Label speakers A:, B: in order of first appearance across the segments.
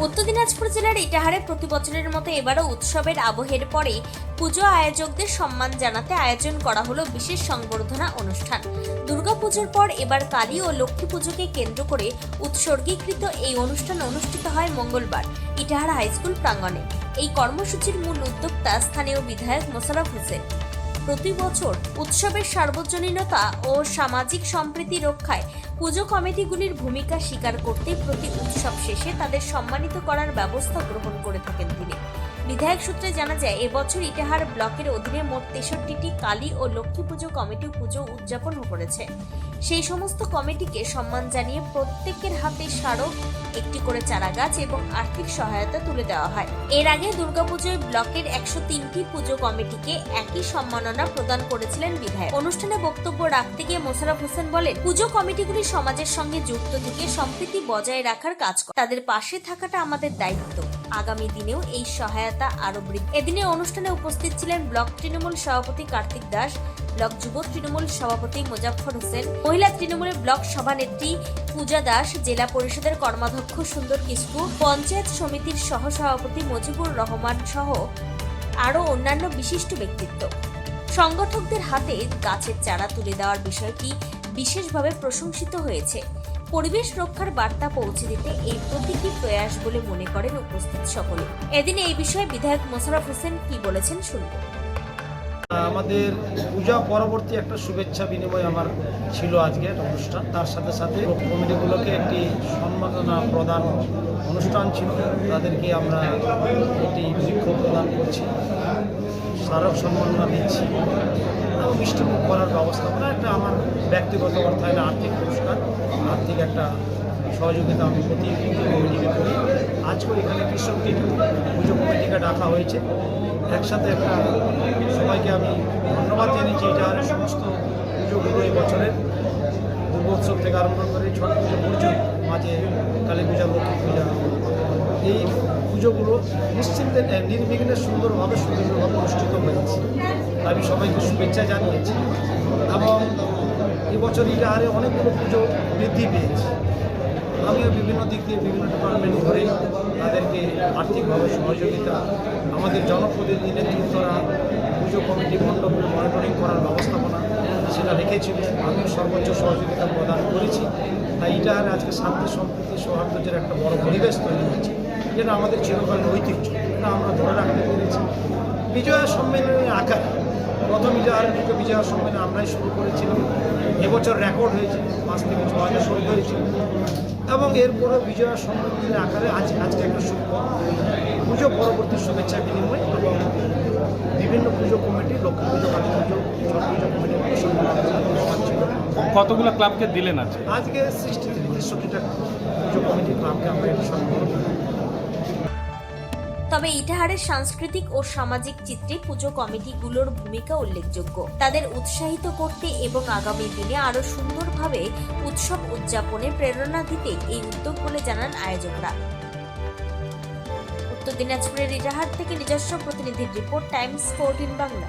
A: উত্তর দিনাজপুর জেলার ইটাহারে প্রতি বছরের মতো এবারও উৎসবের আবহের পরে পুজো আয়োজকদের সম্মান জানাতে আয়োজন করা হলো বিশেষ সংবর্ধনা অনুষ্ঠান। দুর্গাপুজোর পর এবার কালী ও লক্ষ্মী পুজোকে কেন্দ্র করে উৎসর্গীকৃত এই অনুষ্ঠান অনুষ্ঠিত হয় মঙ্গলবার ইটাহার হাইস্কুল প্রাঙ্গণে। এই কর্মসূচির মূল উদ্যোক্তা স্থানীয় বিধায়ক মোশারফ হোসেন। প্রতি বছর উৎসবের সার্বজনীনতা ও সামাজিক সম্প্রীতি রক্ষায় পুজো কমিটিগুলির ভূমিকা স্বীকার করতে প্রতি উৎসব শেষে তাদের সম্মানিত করার ব্যবস্থা গ্রহণ করে থাকেন তিনি। বিধায়ক সূত্রে জানা যায়, এবছর ইটাহার ব্লকের অধীনে মোট তেষট্টিটি কালী ও লক্ষ্মী পুজো কমিটি পুজো উদযাপন করেছে। সেই সমস্ত কমিটিকে সম্মান জানিয়ে প্রত্যেকের হাতে স্মারক, একটি করে চারা গাছ এবং আর্থিক সহায়তা তুলে দেওয়া হয়। এর আগে দুর্গাপুজোয় ব্লকের একশো তিনটি পুজো কমিটিকে একই সম্মাননা প্রদান করেছিলেন বিধায়ক। অনুষ্ঠানে বক্তব্য রাখতে গিয়ে মোশারফ হোসেন বলেন, পুজো কমিটিগুলি সমাজের সঙ্গে যুক্ত থেকে সম্প্রীতি বজায় রাখার কাজ করে। তাদের পাশে থাকাটা আমাদের দায়িত্ব। আগামী দিনেও এই সহায়তা আরও বৃদ্ধি। এদিনে অনুষ্ঠানে উপস্থিত ছিলেন ব্লক তৃণমূল সভাপতি কার্তিক দাস, ব্লক যুব তৃণমূল সভাপতি মোজাফর হোসেন, মহিলা তৃণমূলের ব্লক সভানেত্রী পূজা দাস, জেলা পরিষদের কর্মাধ্যক্ষ সুন্দর কিস্কু, পঞ্চায়েত সমিতির সহসভাপতি মজিবুর রহমান সহ আরও অন্যান্য বিশিষ্ট ব্যক্তিত্ব। সংগঠকদের হাতে গাছের চারা তুলে দেওয়ার বিষয়টি বিশেষভাবে প্রশংসিত হয়েছে। পরিবেশ রক্ষার বার্তা পৌঁছে দিতে এই প্রতীকী প্রয়াস বলে মনে করেন উপস্থিত সকলে। এদিন এই বিষয়ে বিধায়ক মোশারফ হোসেন কি বলেছেন শুনব।
B: আমাদের পূজা পরবর্তী একটা শুভেচ্ছা বিনিময় আমার ছিল আজকে একটা অনুষ্ঠান। তার সাথে সাথে কমিটিগুলোকে একটি সম্মাননা প্রদান অনুষ্ঠান ছিল। তাদেরকে আমরা একটি বৃক্ষ প্রদান করছি। স্মারক সম্মাননা দিচ্ছি। এবং মিষ্টিমুখ করার ব্যবস্থাপনা একটা আমার ব্যক্তিগত অর্থায়নে আর্থিক পুরস্কার, আর্থিক একটা সহযোগিতা আমি প্রতি কমিটিকে করি। আজকেও এখানে কৃষকটি পুজো কমিটিকে ডাকা হয়েছে। একসাথে একটা সবাইকে আমি ধন্যবাদ জানিয়েছি, এটা সমস্ত পুজোগুলো এই বছরের দুর্গোৎসব থেকে আরম্ভ করে ছট পুজো পর্যন্ত মাঝে কালী পূজা লক্ষ্মী পূজা এই পুজোগুলো নিশ্চিন্তে নির্বিঘ্নে সুন্দরভাবে সুন্দরভাবে অনুষ্ঠিত হয়েছে আমি সবাইকে শুভেচ্ছা জানিয়েছি এবং এবছর ইটাহারে অনেকগুলো পুজো বৃদ্ধি পেয়েছে। আমিও বিভিন্ন দিক দিয়ে বিভিন্ন ডিপার্টমেন্ট ধরে তাদেরকে আর্থিকভাবে সহযোগিতা, আমাদের জনপ্রতিনিধি নেতৃত্বরা পুজো কমিটি মণ্ডপগুলো মনিটরিং করার ব্যবস্থাপনা সেটা রেখেছিল। আমিও সর্বোচ্চ সহযোগিতা প্রদান করেছি। তাই ইটাহারে আজকে শান্তি, সম্প্রীতি, সৌহার্দ্যের একটা বড় পরিবেশ তৈরি হয়েছে। যেটা আমাদের চিরকালীন ঐতিহ্য। এটা আমরা ধরে রাখতে পেরেছি। বিজয়া সম্মেলনের আকারে। প্রথম ইজাহারের দিকে বিজয়া সম্মেলন আমরাই শুরু করেছিলাম। এবছর রেকর্ড হয়েছে। পাঁচ থেকে ছ হাজার শুরু হয়েছিল এবং এরপরে বিজয়া সম্মেলনের আকারে আজ আজকে একটা শুভ পুজো পরবর্তী শুভেচ্ছা বিনিময় এবং বিভিন্ন পুজো কমিটি লক্ষ্মী পুজো কালী পুজো
C: কতগুলো ক্লাবকে দিলেন আছে
B: আজকে সৃষ্টি তেষট্টিটা পুজো কমিটি ক্লাবকে আমরা সম্মেলন
A: তবে ইটাহারের সাংস্কৃতিক ও সামাজিক চিত্রে পুজো কমিটিগুলোর ভূমিকা উল্লেখযোগ্য। তাদের উৎসাহিত করতে এবং আগামী দিনে আরও সুন্দরভাবে উৎসব উদযাপনে প্রেরণা দিতে এই উদ্যোগ বলে জানান আয়োজকরা। উত্তর দিনাজপুরের ইটাহার থেকে নিজস্ব প্রতিনিধির রিপোর্ট, টাইমস ফোরটিন বাংলা।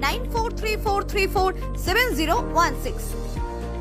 D: 9434347016.